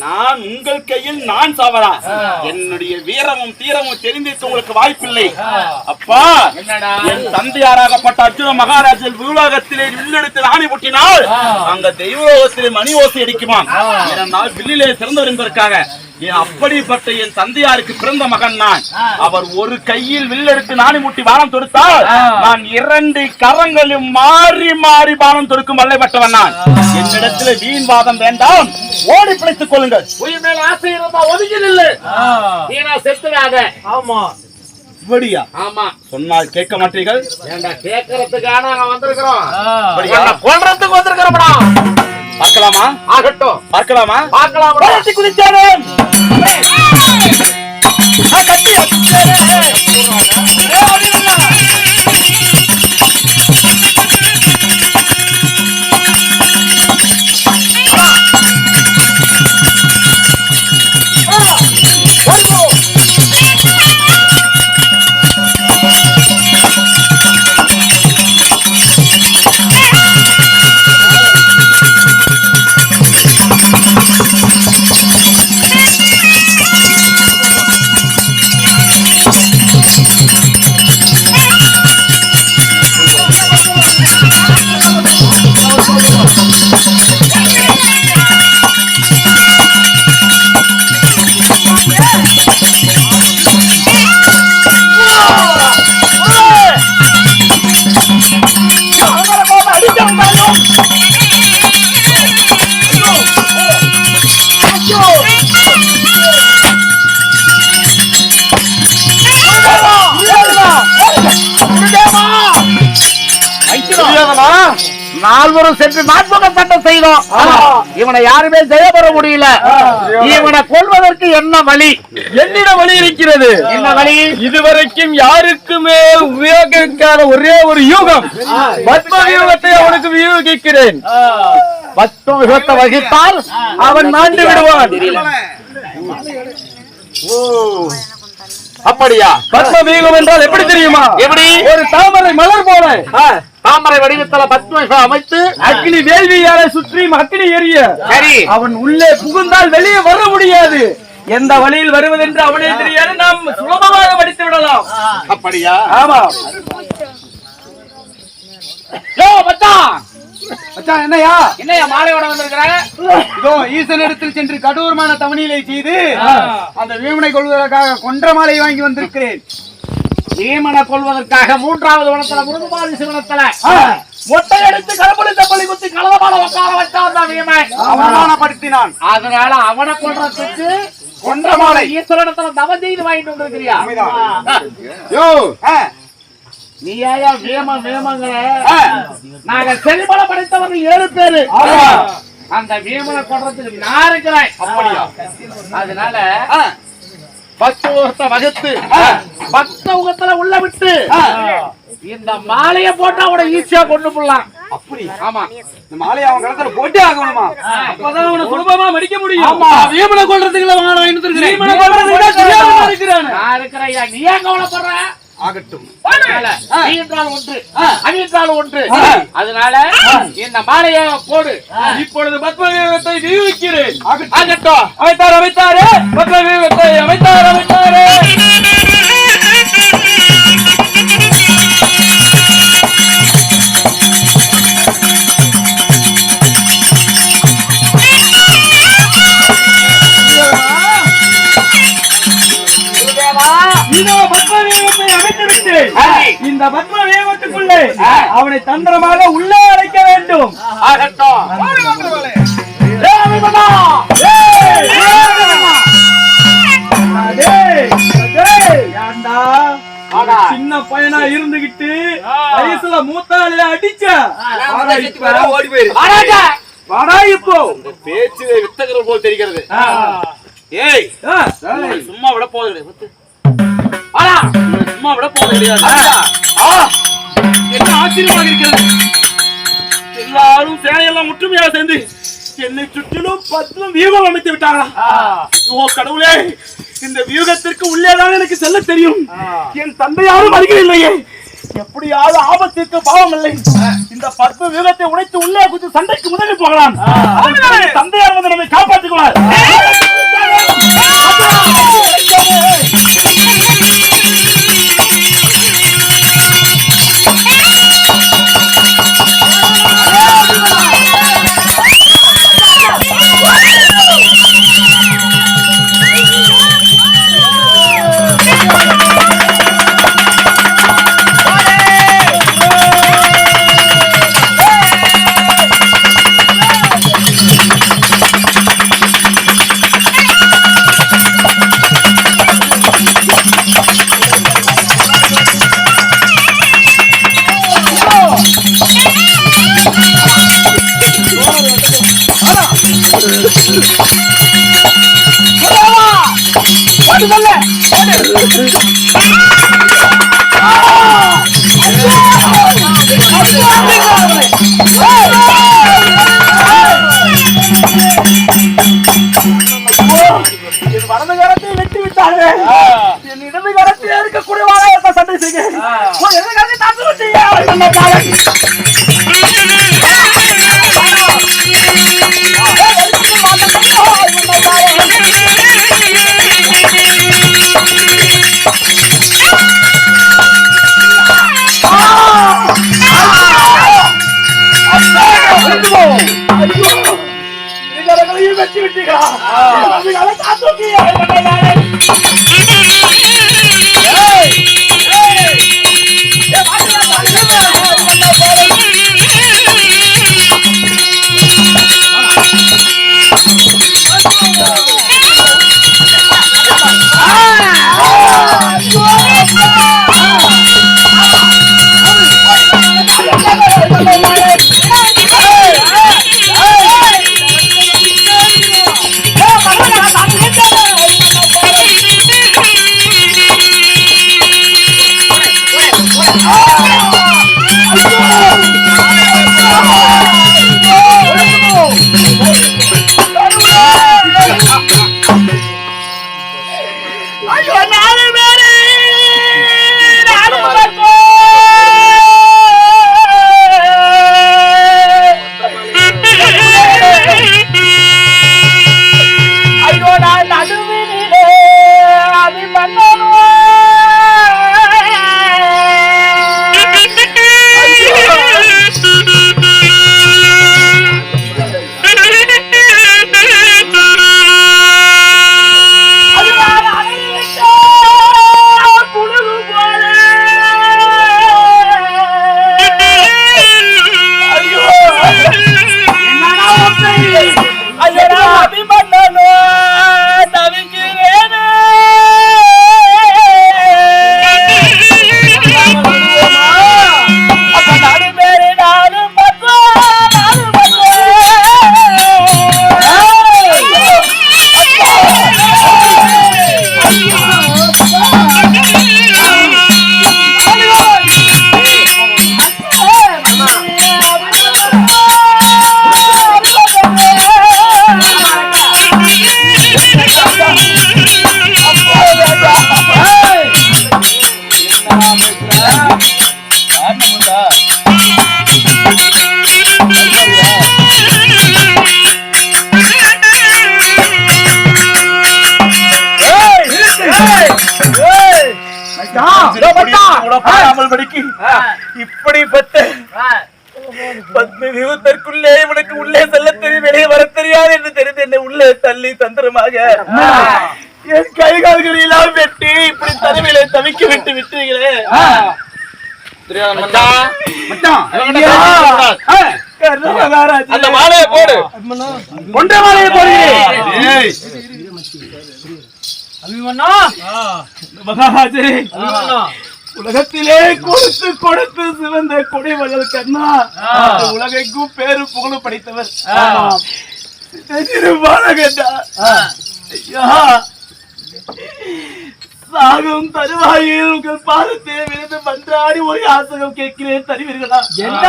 நான் உங்கள் கையில் நான் சாவரா? என்னுடைய வீரமும் தீரமும் தெரிந்திருக்க உங்களுக்கு வாய்ப்பில்லை. அப்பா என் தந்தையாராகப்பட்ட அர்ஜுன மகாராஜன் பூலோகத்திலே வில்லெடுத்து ராணி புட்டினால் அங்க தெய்வலோகத்திலே மணி ஓசை அடிக்குமா ஏனென்றால் வில்லிலே சிறந்தவர் என்பதற்காக என் அப்படிப்பட்ட என் தந்தையாருக்கு பிறந்த மகன் நான்? அவர் ஒரு கையில் வில்லெடுத்து நாணி முட்டி வானம் தொடுத்தால் நான் இரண்டு கரங்களும் மாறி மாறி பானம் தொடுக்கும் வல்லைப்பட்டவன் நான். என்னிடத்தில் வீண் வாதம் வேண்டாம். ஓடி பிழைத்துக் கொள்ளுங்கள். உயிர் மேல ஆசை இருந்தா ஒதுங்கி நில்லு நீனா செத்துடாத ஆமா. இப்படியா ஆமா சொன்னால் கேட்க மாட்டீர்கள் ஏண்டா கேட்கறதுக்கான நாங்க வந்திருக்கிறோம் கொல்றதுக்கு வந்திருக்கிறோம்டா பார்க்கலாமா ஆகட்டும் பார்க்கலாமா பார்க்கலாம் போராட்டி குதிச்சாரு நால்வரும் சென்று நாற்பக சட்டம் செய்தோம். இவனை யாருமே ஜெயபெற முடியல. இவனை கொல்வதற்கு என்ன வழி? என்னிடம் வழி இருக்கிறது. என்ன வழி? இதுவரைக்கும் யாருக்குமே உபயோகிக்காத ஒரே ஒரு யூகம். பத்ம யூகத்தை அவனுக்கு வியூகிக்கிறேன். பத்தம் விபத்தை வகித்தால் அவன் மாண்டு விடுவான். அப்படியா? பத்ம வியூகம் என்றால் எப்படி தெரியுமா? எப்படி? ஒரு தாமரை மலர் போல. தாமரை வடிவத்துல பத்ம அமைத்து அக்னி வேள்வியால சுற்றி அக்னி எரிய. சரி. அவன் உள்ளே புகுந்தால் வெளியே வர முடியாது. எந்த வழியில் வருவதென்று அவனே தெரியாது. நாம் சுலபமாக படித்து விடலாம். அப்படியா? ஆமா. யோ மச்சான்! மச்சான் என்னையா? என்னையா மாலையோட வந்திருக்கிறாங்க இதோ ஈசனிடத்தில் சென்று கடூரமான தவணையிலை செய்து அந்த வீமனை கொள்வதற்காக கொன்ற மாலை வாங்கி வந்திருக்கிறேன். பீமனை கொள்வதற்காக மூன்றாவது வனத்துல முருகபாதி சிவனத்துல. மொட்டை எடுத்து கலப்படி தப்பளி குத்தி கலவமான உட்கார வச்சான் பீமன் அவமானப்படுத்தினான். அதனால அவனை கொல்றதுக்கு கொன்றமாலை. ஈஸ்வரனத்துல தவம் செய்து வாங்கிட்டு வந்திருக்கிறியா? யோ. நீ ஏயா வேம வேமங்கிற நாங்க செல்வல படைத்தவர்கள் ஏழு பேரு. அந்த வீமனை கொல்றதுக்கு நான் இருக்கிறேன் அப்படியா அதனால பக்தத்தை வகுத்து பக்த உகத்துல உள்ள விட்டு. இந்த மாலைய போட்டா அவனை ஈஸியா கொண்டு போடலாம். அப்படி ஆமா. இந்த மாலையை அவன் கடத்துல போட்டே ஆகணுமா? அப்பதான் அவனை சுலபமா மடிக்க முடியும். ஆமா. வீமனை கொள்றதுக்குள்ள வாங்க வாங்கிட்டு இருக்கிறேன் வீமனை கொள்றதுக்கு தான் தெரியாம இருக்கிறானே. நான் இருக்கிறேன் நீ ஏன் கவலைப்படுற. ஆகட்டும். ஒன்று அது என்றால் ஒன்று. அதனால இந்த மாலைய போடு. இப்பொழுது பத்ம வியூகத்தை வியூகிக்கிறேன் ஆகட்டும். அமைத்தார் அமைத்தாரே. பத்ம வியூகத்தை அமைத்தார் அமைத்தாரே. இந்த பத்ம வியூகத்துக்குள்ளே அவனை தந்திரமாக உள்ளே அடைக்க வேண்டும். சின்ன பையனா இருந்துகிட்டு வயசுல மூத்தாளில அடிச்ச? இப்ப. வராங்க. வாடா இப்போ. பேச்சு வித்தகர் போல் தெரிகிறது. ஏய் சும்மா விட போவது சும்மா விட போவது கிடையாது ஆ. என்ன ஆச்சரியமாக இருக்கிறது? எல்லாரும் சேனையெல்லாம் ஒற்றுமையாக சேர்ந்து என்னை சுற்றிலும் பத்திலும் வியூகம் அமைத்து விட்டாங்களா ஓ கடவுளே இந்த வியூகத்திற்கு உள்ளேதான் எனக்கு செல்ல தெரியும். என் தந்தையாரும் அருகில் இல்லையே எப்படியாவது ஆபத்திற்கு பாவம் இல்லை. இந்த பத்ம வியூகத்தை உடைத்து உள்ளே குதித்து சண்டைக்கு முதலில் போகலாம். தந்தையார் வந்து விட்டார் என் வலது கரத்தை வெட்டி விட்டார்கள் என் இடது கரத்தில் இருக்கக்கூடிய வாழையத்தை சண்டை செய்ய உன் இப்படிப்பட்ட பத்ம விபத்திற்குள்ளே இவனுக்கு உள்ளே செல்ல தெரியும் வெளியே வர தெரியாது என்று தெரிந்து என்னை உள்ளே தள்ளி தந்திரமாக. என் கை கால்களை எல்லாம் வெட்டி இப்படி தனிமையில தவிக்க விட்டு விட்டீங்களே. அந்த மாலையை போடு. கொண்ட மாலையை போடுகிறேன் ஏய், மகாராஜே. உலகத்திலே கொடுத்து கொடுத்து சிவந்த கொடிவர்கள் கண்ணா. இந்த உலகைக்கும் பேரு புகழ் படைத்தவர். சாகும் தருவாயில் உங்கள் பாதத்தை விழுந்து மன்றாடி ஒரு யாசகம் கேட்கிறேன் தருவீர்களா? என்ன